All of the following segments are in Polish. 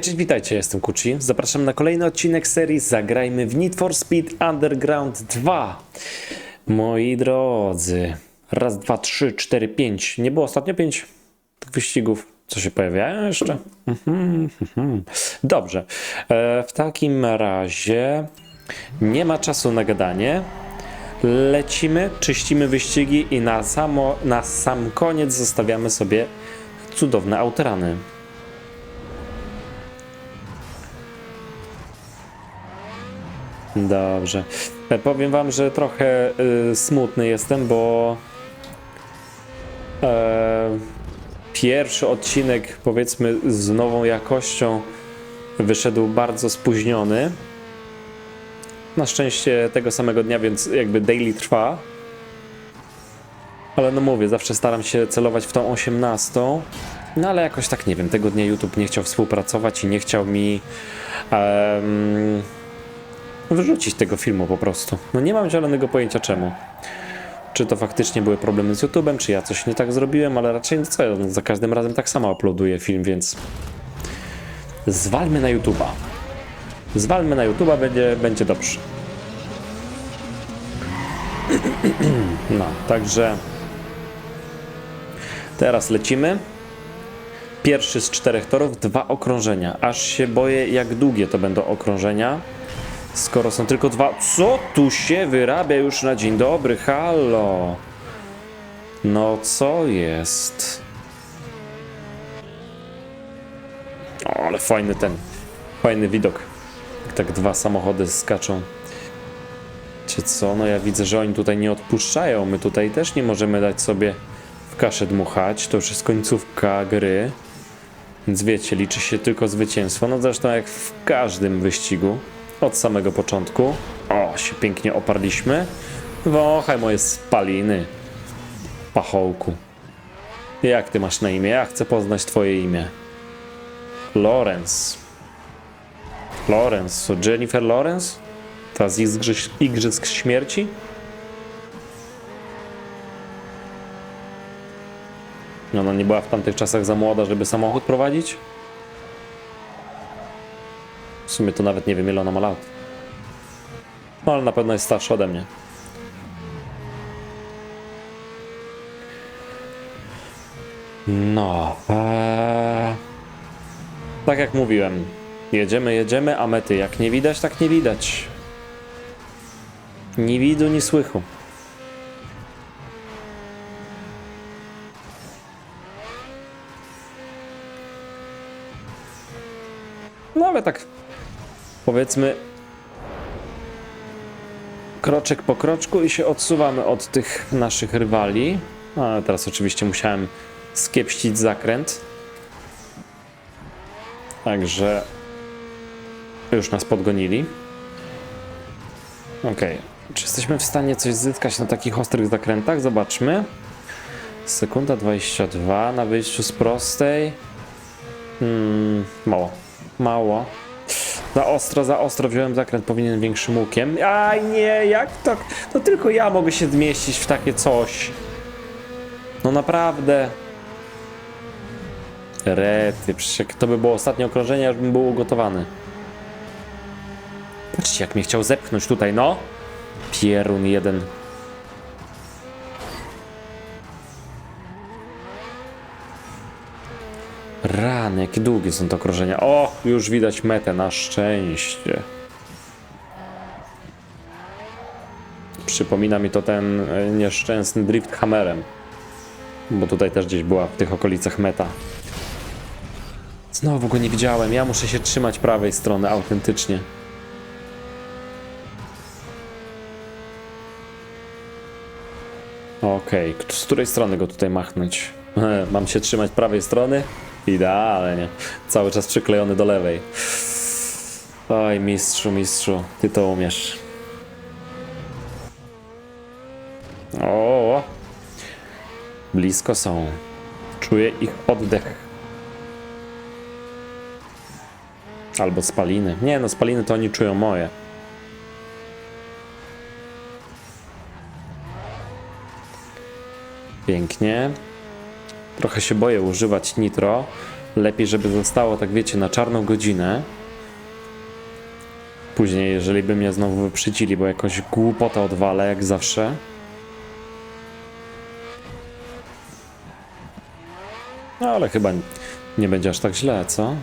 Cześć, witajcie, jestem Kuchi. Zapraszam na kolejny odcinek serii Zagrajmy w Need for Speed Underground 2. Moi drodzy, raz, dwa, trzy, cztery, pięć. Nie było ostatnio pięć tych wyścigów. Co się pojawiają jeszcze? Mhm, mhm. Dobrze. E, w takim razie nie ma czasu na gadanie. Lecimy, czyścimy wyścigi i na, samo, na sam koniec zostawiamy sobie cudowne autorany. Dobrze. E, Powiem wam, że trochę y, smutny jestem, bo e, pierwszy odcinek, powiedzmy, z nową jakością wyszedł bardzo spóźniony. Na szczęście tego samego dnia, więc jakby daily trwa. Ale no mówię, zawsze staram się celować w tą 18. No ale jakoś tak nie wiem, tego dnia YouTube nie chciał współpracować i nie chciał mi. em, wyrzucić tego filmu po prostu. No nie mam zielonego pojęcia czemu. Czy to faktycznie były problemy z YouTube'em, czy ja coś nie tak zrobiłem, ale raczej no co, ja za każdym razem tak samo uploaduję film, więc zwalmy na YouTube'a. Zwalmy na YouTube'a, będzie, będzie dobrze. No, także teraz lecimy. Pierwszy z czterech torów, dwa okrążenia. Aż się boję, jak długie to będą okrążenia. Skoro są tylko dwa. Co tu się wyrabia już na dzień dobry? Halo. No co jest? O, ale fajny ten. Fajny widok. Jak tak dwa samochody skaczą. Czy co? No ja widzę, że oni tutaj nie odpuszczają. My tutaj też nie możemy dać sobie w kaszę dmuchać. To już jest końcówka gry. Więc wiecie, liczy się tylko zwycięstwo. No zresztą jak w każdym wyścigu. Od samego początku. O, się pięknie oparliśmy. Wąchaj moje spaliny. Pachołku. Jak ty masz na imię? Ja chcę poznać twoje imię. Lawrence. To Jennifer Lawrence? Ta z Igrzysk, Igrzysk Śmierci? Ona nie była w tamtych czasach za młoda, żeby samochód prowadzić? W sumie to nawet nie wiem, ile ona ma lat. No, ale na pewno jest starsza ode mnie. No. Eee... Tak jak mówiłem. Jedziemy, jedziemy, a mety jak nie widać, tak nie widać. Ni widu, ni słychu. Ale tak powiedzmy kroczek po kroczku i się odsuwamy od tych naszych rywali. No, Ale teraz oczywiście musiałem skiepścić zakręt. Także już nas podgonili. Ok. Czy jesteśmy w stanie coś zyskać na takich ostrych zakrętach? Zobaczmy. Sekunda 22 na wyjściu z prostej. Hmm, mało. Mało. Za ostro, za ostro wziąłem zakręt, powinien większym łukiem. Aj nie, jak to? To tylko ja mogę się zmieścić w takie coś. No naprawdę. Rety, przecież to by było ostatnie okrążenie, już bym był ugotowany. Patrzcie, jak mnie chciał zepchnąć tutaj, no. Pierun jeden. Rany, jakie długie są to okrążenia. O, już widać metę, na szczęście. Przypomina mi to ten e, nieszczęsny drift hammerem. Bo tutaj też gdzieś była w tych okolicach meta. Znowu go nie widziałem. Ja muszę się trzymać prawej strony autentycznie. Okej, k- z której strony go tutaj machnąć? Mam się trzymać prawej strony? Idealnie. Cały czas przyklejony do lewej. Oj, mistrzu, mistrzu, ty to umiesz. O, blisko są. Czuję ich oddech. Albo spaliny. Nie, no spaliny to oni czują moje. Pięknie. Trochę się boję używać nitro, Lepiej, żeby zostało, tak wiecie, na czarną godzinę. Później, jeżeli by mnie znowu wyprzedzili, bo jakoś głupota odwala, jak zawsze. No ale chyba nie będzie aż tak źle, co?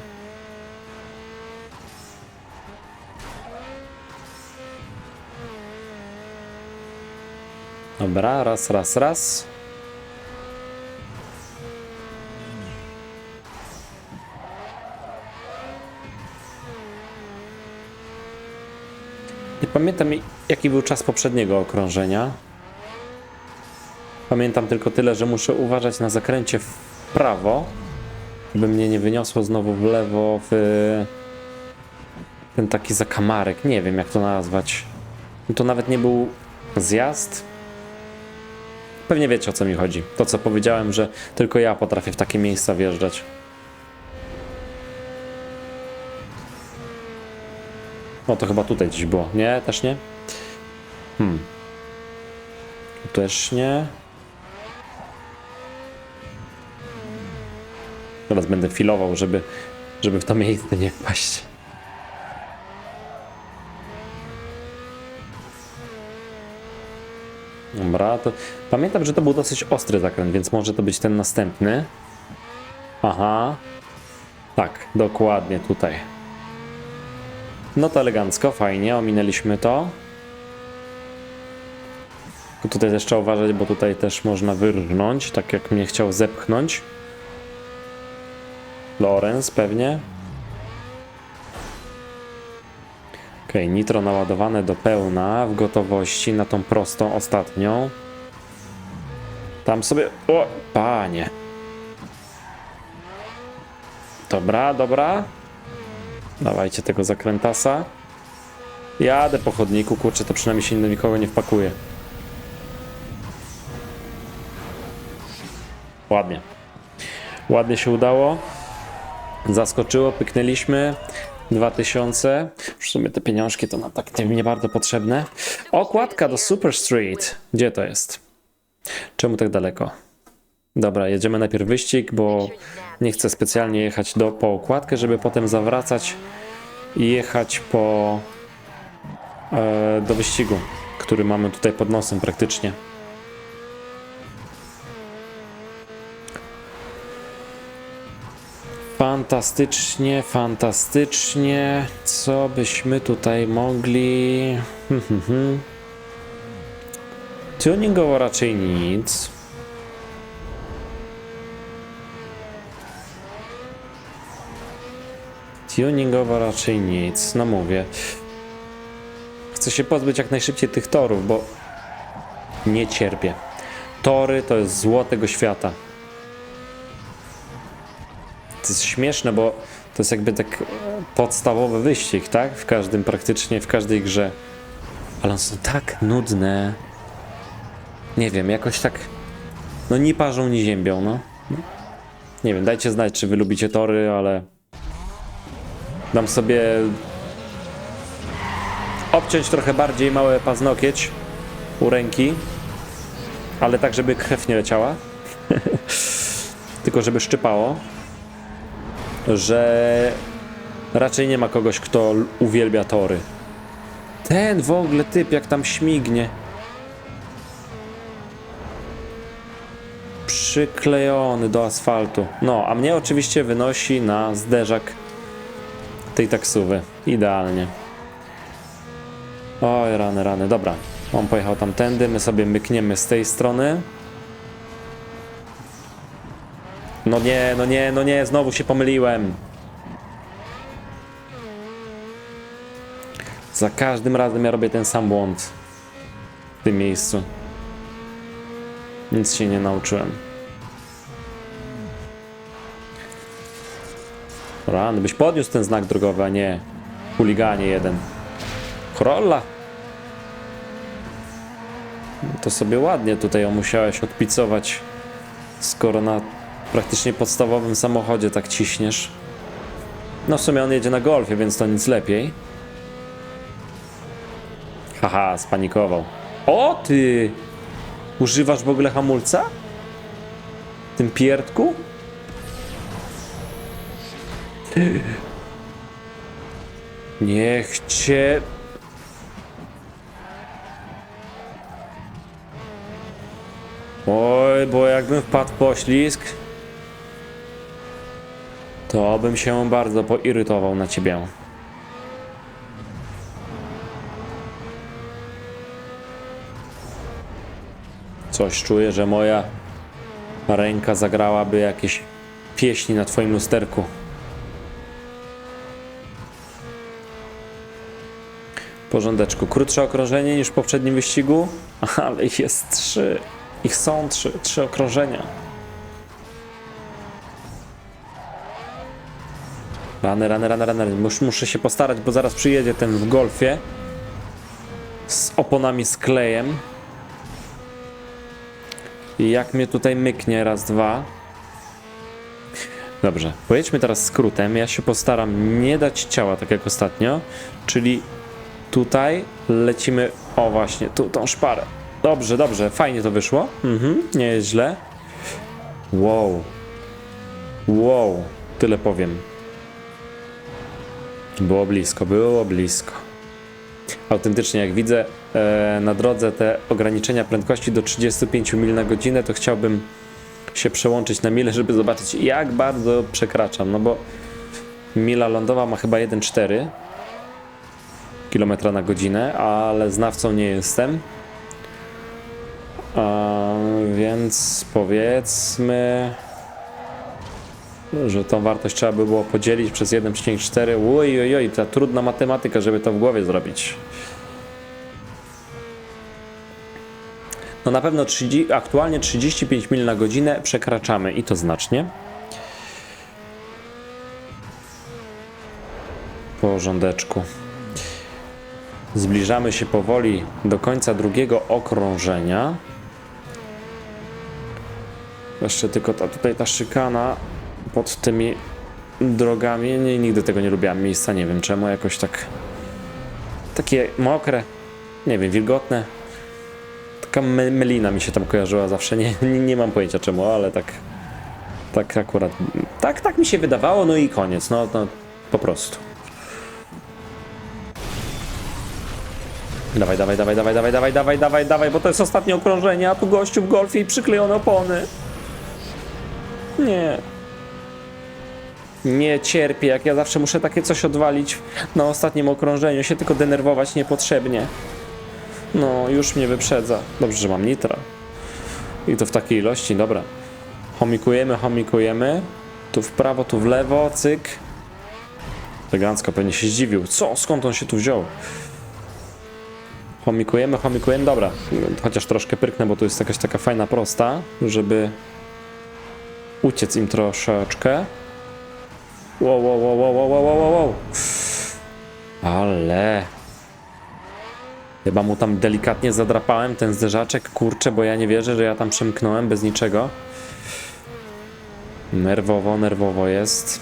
Dobra, raz, raz, raz. Pamiętam jaki był czas poprzedniego okrążenia. Pamiętam tylko tyle, że muszę uważać na zakręcie w prawo, by mnie nie wyniosło znowu w lewo w ten taki zakamarek. Nie wiem jak to nazwać. To nawet nie był zjazd. Pewnie wiecie o co mi chodzi. To co powiedziałem, że tylko ja potrafię w takie miejsca wjeżdżać. No to chyba tutaj gdzieś było. Nie, też nie? Hmm. Też nie. Teraz będę filował, żeby, żeby w to miejsce nie wpaść. Dobra, to pamiętam, że to był dosyć ostry zakręt, więc może to być ten następny. Aha. Tak, dokładnie tutaj. No to elegancko, fajnie, ominęliśmy to. Tutaj też trzeba uważać, bo tutaj też można wyrżnąć, tak jak mnie chciał zepchnąć. Lorenz pewnie. Ok, nitro naładowane do pełna w gotowości na tą prostą ostatnią. Tam sobie. O, panie. Dobra, dobra. Dawajcie tego zakrętasa. Jadę po chodniku, kurczę, to przynajmniej się nikogo nie wpakuje. Ładnie. Ładnie się udało. Zaskoczyło, pyknęliśmy. 2000. W sumie te pieniążki to nam tak nie, bardzo potrzebne. Okładka do Super Street. Gdzie to jest? Czemu tak daleko? Dobra, jedziemy najpierw wyścig, bo nie chcę specjalnie jechać do, po okładkę, żeby potem zawracać i jechać po e, do wyścigu, który mamy tutaj pod nosem praktycznie. Fantastycznie, fantastycznie. Co byśmy tutaj mogli. Hmm, hmm, hmm. Tuningowo raczej nic. Tuningowo raczej nic. No mówię. Chcę się pozbyć jak najszybciej tych torów, bo nie cierpię. Tory to jest zło tego świata. To jest śmieszne, bo to jest jakby tak e, podstawowy wyścig, tak? W każdym, praktycznie w każdej grze. Ale one są tak nudne. Nie wiem, jakoś tak. No ni parzą, ni ziębią, no. Nie wiem, dajcie znać, czy wy lubicie tory, ale. Dam sobie. Obciąć trochę bardziej małe paznokieć u ręki. Ale tak, żeby krew nie leciała. Tylko żeby szczypało że raczej nie ma kogoś, kto uwielbia tory. Ten w ogóle typ, jak tam śmignie. Przyklejony do asfaltu. No, a mnie oczywiście wynosi na zderzak tej taksówy. Idealnie. Oj, rany, rany. Dobra, on pojechał tamtędy, my sobie mykniemy z tej strony. No nie, no nie, no nie, znowu się pomyliłem. Za każdym razem ja robię ten sam błąd w tym miejscu. Nic się nie nauczyłem. Rany, byś podniósł ten znak drogowy, a nie chuliganie jeden. Chrolla. To sobie ładnie tutaj musiałeś odpicować, skoro na praktycznie podstawowym samochodzie tak ciśniesz. No w sumie on jedzie na golfie, więc to nic lepiej. Haha, spanikował. O ty! Używasz w ogóle hamulca? W tym pierdku? Niech cię... Oj, bo jakbym wpadł poślizg, to bym się bardzo poirytował na ciebie. Coś czuję, że moja ręka zagrałaby jakieś pieśni na twoim lusterku. Porządeczku. Krótsze okrążenie niż w poprzednim wyścigu, ale ich jest trzy. Ich są trzy, trzy okrążenia. Rany, rany, rany, rany. Mus, muszę się postarać, bo zaraz przyjedzie ten w golfie z oponami z klejem. I jak mnie tutaj myknie, raz, dwa. Dobrze, pojedźmy teraz skrótem. Ja się postaram nie dać ciała, tak jak ostatnio. Czyli tutaj lecimy, o właśnie, tu tą szparę. Dobrze, dobrze, fajnie to wyszło. Mhm, nie jest źle. Wow. Wow, tyle powiem. Było blisko, było blisko. Autentycznie, jak widzę e, na drodze te ograniczenia prędkości do 35 mil na godzinę, to chciałbym się przełączyć na milę, żeby zobaczyć, jak bardzo przekraczam. No bo mila lądowa ma chyba 1,4 km na godzinę, ale znawcą nie jestem. A, więc powiedzmy, że tą wartość trzeba by było podzielić przez 1,4. Oj, oj, oj, ta trudna matematyka, żeby to w głowie zrobić. No na pewno 30, aktualnie 35 mil na godzinę przekraczamy i to znacznie. Porządeczku. Zbliżamy się powoli do końca drugiego okrążenia. Jeszcze tylko ta, tutaj ta szykana pod tymi drogami. Nie, nigdy tego nie lubiłem miejsca, nie wiem czemu, jakoś tak takie mokre, nie wiem, wilgotne. Taka my, mylina mi się tam kojarzyła zawsze, nie, nie, nie mam pojęcia czemu, ale tak tak akurat, tak, tak mi się wydawało, no i koniec, no, no po prostu. Dawaj, dawaj, dawaj, dawaj, dawaj, dawaj, dawaj, dawaj, dawaj, bo to jest ostatnie okrążenie, a tu gościu w golfie i przyklejone opony. Nie. Nie cierpię, jak ja zawsze muszę takie coś odwalić na ostatnim okrążeniu, się tylko denerwować niepotrzebnie. No, już mnie wyprzedza. Dobrze, że mam nitra. I to w takiej ilości, dobra. Homikujemy, homikujemy. Tu w prawo, tu w lewo, cyk. Elegancko, pewnie się zdziwił. Co? Skąd on się tu wziął? Homikujemy, homikujemy, dobra. Chociaż troszkę pyrknę, bo tu jest jakaś taka fajna prosta, żeby uciec im troszeczkę. Wow, wow, wow, wow, wow, wow, wow. Ale... Chyba mu tam delikatnie zadrapałem ten zderzaczek, kurczę, bo ja nie wierzę, że ja tam przemknąłem bez niczego. Nerwowo, nerwowo jest.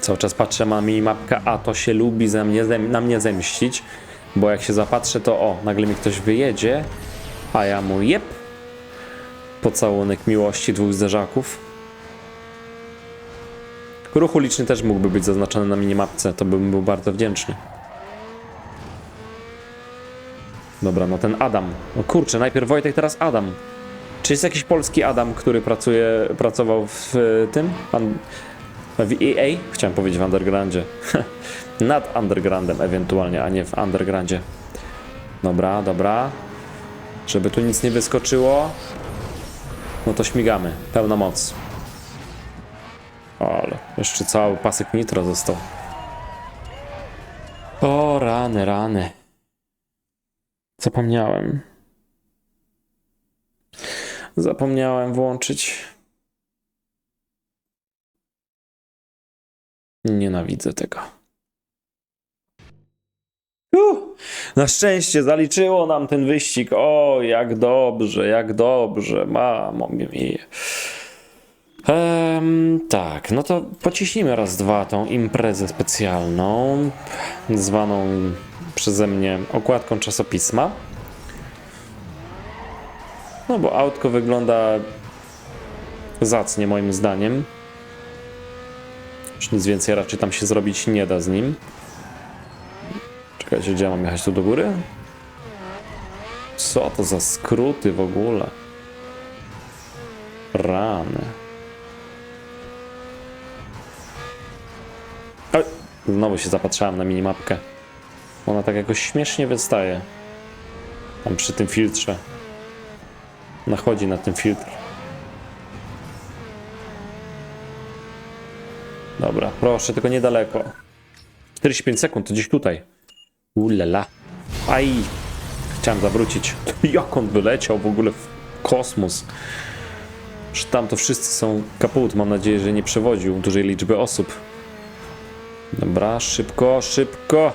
Cały czas patrzę na minimapkę, a to się lubi ze mnie, na mnie zemścić. Bo jak się zapatrzę, to o, nagle mi ktoś wyjedzie, a ja mu jep. Pocałunek miłości dwóch zderzaków. Ruch uliczny też mógłby być zaznaczony na minimapce, to bym był bardzo wdzięczny. Dobra, no ten Adam. O kurczę, najpierw Wojtek, teraz Adam. Czy jest jakiś polski Adam, który pracuje, pracował w tym? Pan, w EA? Chciałem powiedzieć w Undergroundzie. Nad Undergroundem ewentualnie, a nie w Undergroundzie. Dobra, dobra. Żeby tu nic nie wyskoczyło. No to śmigamy. Pełna moc. Ale jeszcze cały pasek nitro został. O, rany, rany. Zapomniałem. Zapomniałem włączyć. Nienawidzę tego. Uh, na szczęście zaliczyło nam ten wyścig. O, jak dobrze, jak dobrze. Mamo mi. Em, tak, no to pociśnijmy raz, dwa tą imprezę specjalną, zwaną przeze mnie okładką czasopisma. No bo autko wygląda zacnie moim zdaniem. Już nic więcej raczej tam się zrobić nie da z nim. Czekajcie, gdzie ja mam jechać tu do góry? Co to za skróty w ogóle? Rany. Oj, znowu się zapatrzałem na minimapkę. Ona tak jakoś śmiesznie wystaje. Tam przy tym filtrze. Nachodzi na ten filtr. Dobra, proszę, tylko niedaleko. 45 sekund, to gdzieś tutaj. Ulala. Aj! Chciałem zawrócić. Jak on wyleciał w ogóle w kosmos? Że tam to wszyscy są kaput. Mam nadzieję, że nie przewodził dużej liczby osób. Dobra, szybko, szybko.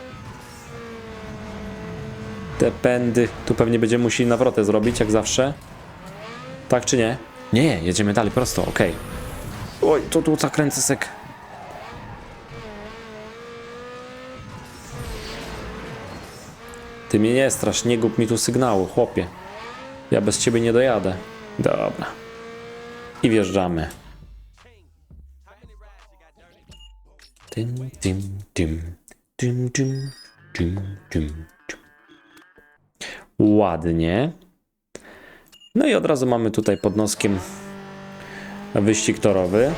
Te pędy. Tu pewnie będziemy musieli nawrotę zrobić, jak zawsze. Tak czy nie? Nie, jedziemy dalej prosto, okej. Oj, to tu zakręcę Ty mnie nie strasz, nie gub mi tu sygnału, chłopie. Ja bez ciebie nie dojadę. Dobra. I wjeżdżamy. Tym, tym, tym, tym, tym, tym, tym. Ładnie. No i od razu mamy tutaj pod noskiem wyścig torowy.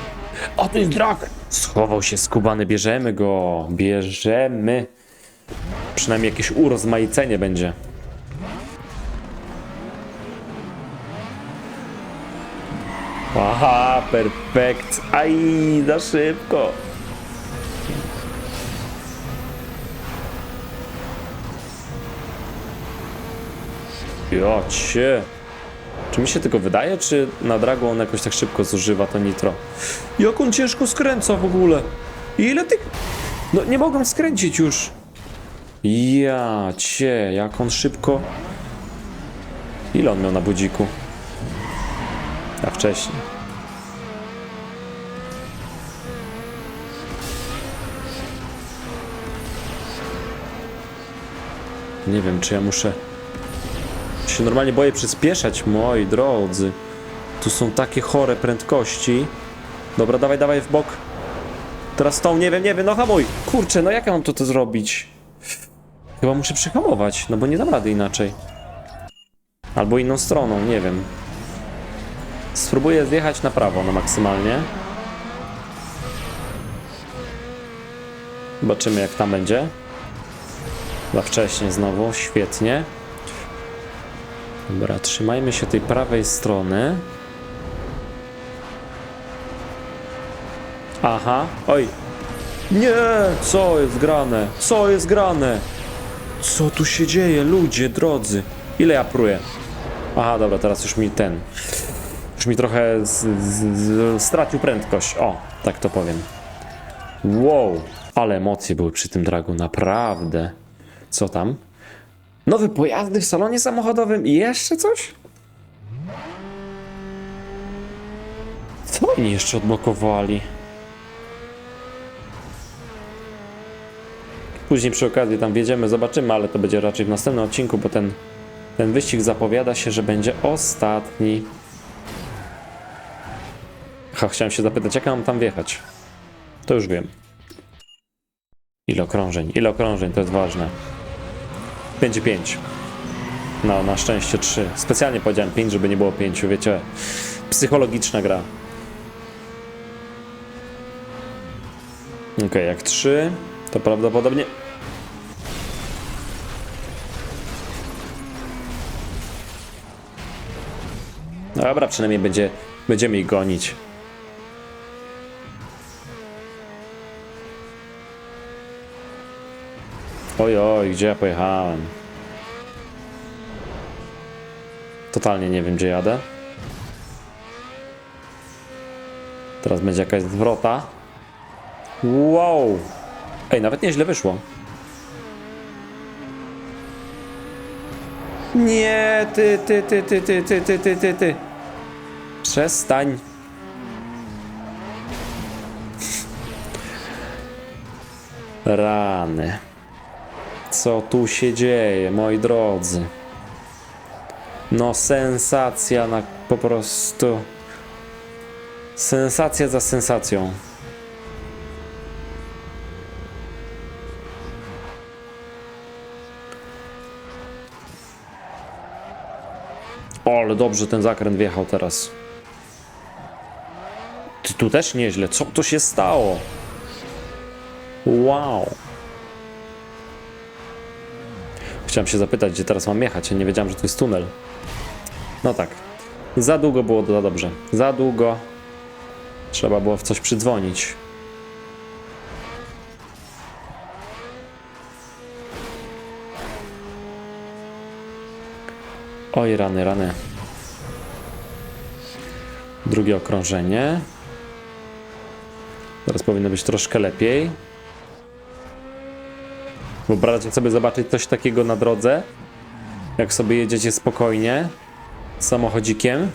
O, to jest drak! Schował się skubany, bierzemy go, bierzemy. Przynajmniej jakieś urozmaicenie będzie. Aha, perfekt. Aj, za szybko. Jocie. Czy mi się tylko wydaje, czy na dragu on jakoś tak szybko zużywa to nitro? Jak on ciężko skręca w ogóle? Ile tych... No nie mogłem skręcić już. Ja cię, jak on szybko... Ile on miał na budziku? A wcześniej. Nie wiem, czy ja muszę... Się normalnie boję przyspieszać, moi drodzy. Tu są takie chore prędkości. Dobra, dawaj, dawaj w bok. Teraz tą, nie wiem, nie wiem, no hamuj. Kurczę, no jak ja mam to, to zrobić? Chyba muszę przyhamować, no bo nie dam rady inaczej. Albo inną stroną, nie wiem. Spróbuję zjechać na prawo, no maksymalnie. Zobaczymy jak tam będzie. Za wcześnie znowu, świetnie. Dobra, trzymajmy się tej prawej strony. Aha, oj. Nie, co jest grane? Co jest grane? Co tu się dzieje, ludzie drodzy? Ile ja pruję? Aha, dobra, teraz już mi ten. Już mi trochę z, z, z, stracił prędkość. O, tak to powiem. Wow, ale emocje były przy tym dragu, naprawdę. Co tam? Nowe pojazdy w salonie samochodowym i jeszcze coś? Co oni jeszcze odblokowali? Później przy okazji tam wjedziemy, zobaczymy, ale to będzie raczej w następnym odcinku, bo ten, ten wyścig zapowiada się, że będzie ostatni. Ha, chciałem się zapytać, jak ja mam tam wjechać? To już wiem. Ile okrążeń? Ile okrążeń? To jest ważne. Będzie 5. No, na szczęście 3. Specjalnie powiedziałem 5, żeby nie było 5, wiecie. Psychologiczna gra. Ok, jak 3, to prawdopodobnie. Dobra, przynajmniej będzie, będziemy ich gonić. Oj, oj, gdzie ja pojechałem? Totalnie nie wiem, gdzie jadę. Teraz będzie jakaś zwrota. Wow! Ej, nawet nieźle wyszło. Nie, ty, ty, ty, ty, ty, ty, ty, ty, ty, ty. Przestań. Rany. Co tu się dzieje, moi drodzy? No, sensacja na po prostu. Sensacja za sensacją. Ale dobrze ten zakręt wjechał teraz. Ty, tu też nieźle. Co to się stało? Wow. Chciałem się zapytać, gdzie teraz mam jechać. Ja nie wiedziałem, że to jest tunel. No tak. Za długo było za dobrze. Za długo. Trzeba było w coś przydzwonić. Oj, rany, rany. Drugie okrążenie. Teraz powinno być troszkę lepiej. Wyobraźcie sobie zobaczyć coś takiego na drodze, jak sobie jedziecie spokojnie samochodzikiem,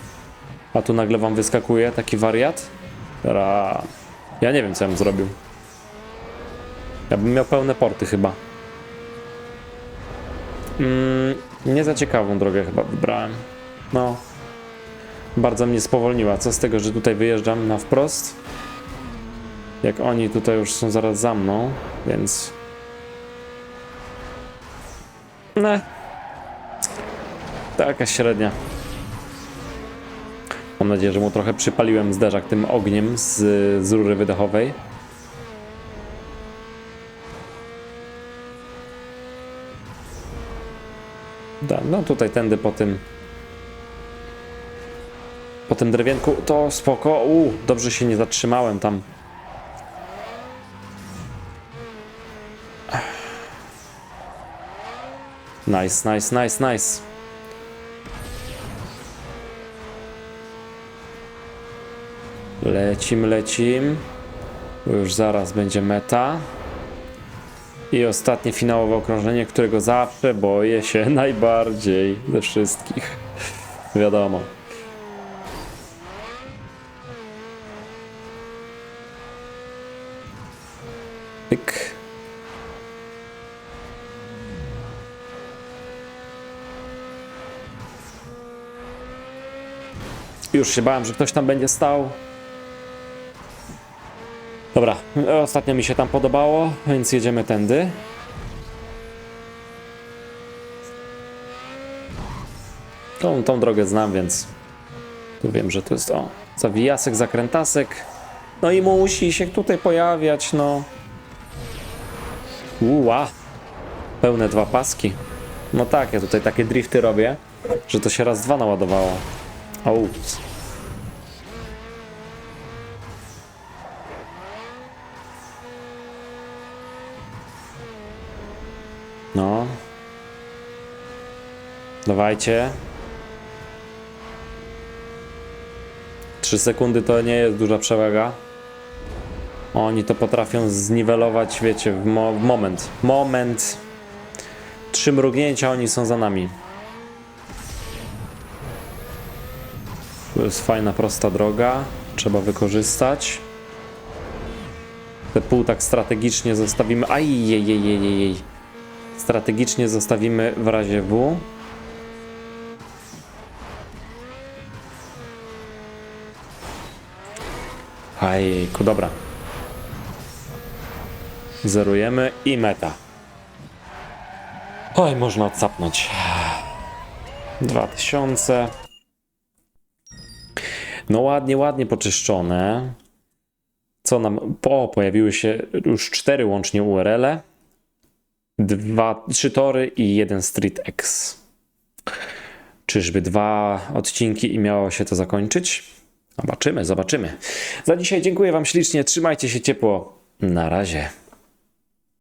a tu nagle wam wyskakuje taki wariat. Ra. Ja nie wiem, co ja bym zrobił. Ja bym miał pełne porty chyba. Mm, nie za ciekawą drogę chyba wybrałem. No. Bardzo mnie spowolniła. Co z tego, że tutaj wyjeżdżam na wprost? Jak oni tutaj już są zaraz za mną, więc... Ne. Taka średnia. Mam nadzieję, że mu trochę przypaliłem zderzak tym ogniem z, z rury wydechowej. Da, no tutaj tędy po tym po tym drewienku to spoko. U, dobrze się nie zatrzymałem tam. Nice, nice, nice, nice. Lecim, lecim. Już zaraz będzie meta. I ostatnie finałowe okrążenie, którego zawsze boję się najbardziej ze wszystkich. Wiadomo. Już się bałem, że ktoś tam będzie stał. Dobra, ostatnio mi się tam podobało, więc jedziemy tędy. Tą, tą drogę znam, więc tu wiem, że to jest o, zawijasek, zakrętasek. No i musi się tutaj pojawiać, no. Uła, pełne dwa paski. No tak, ja tutaj takie drifty robię, że to się raz dwa naładowało. O. No. Dawajcie. 3 sekundy to nie jest duża przewaga. Oni to potrafią zniwelować, wiecie, w, mo w moment. Moment. Trzy mrugnięcia, oni są za nami. To jest fajna, prosta droga. Trzeba wykorzystać. Te pół tak strategicznie zostawimy. Ajjejejejejej. Strategicznie zostawimy w razie W. Ajku, dobra. Zerujemy i meta. Oj, można odsapnąć. 2000. No ładnie, ładnie poczyszczone. Co nam... O, pojawiły się już cztery łącznie URL-e. Dwa, trzy tory i jeden Street X. Czyżby dwa odcinki i miało się to zakończyć? Zobaczymy, zobaczymy. Za dzisiaj dziękuję Wam ślicznie. Trzymajcie się ciepło. Na razie.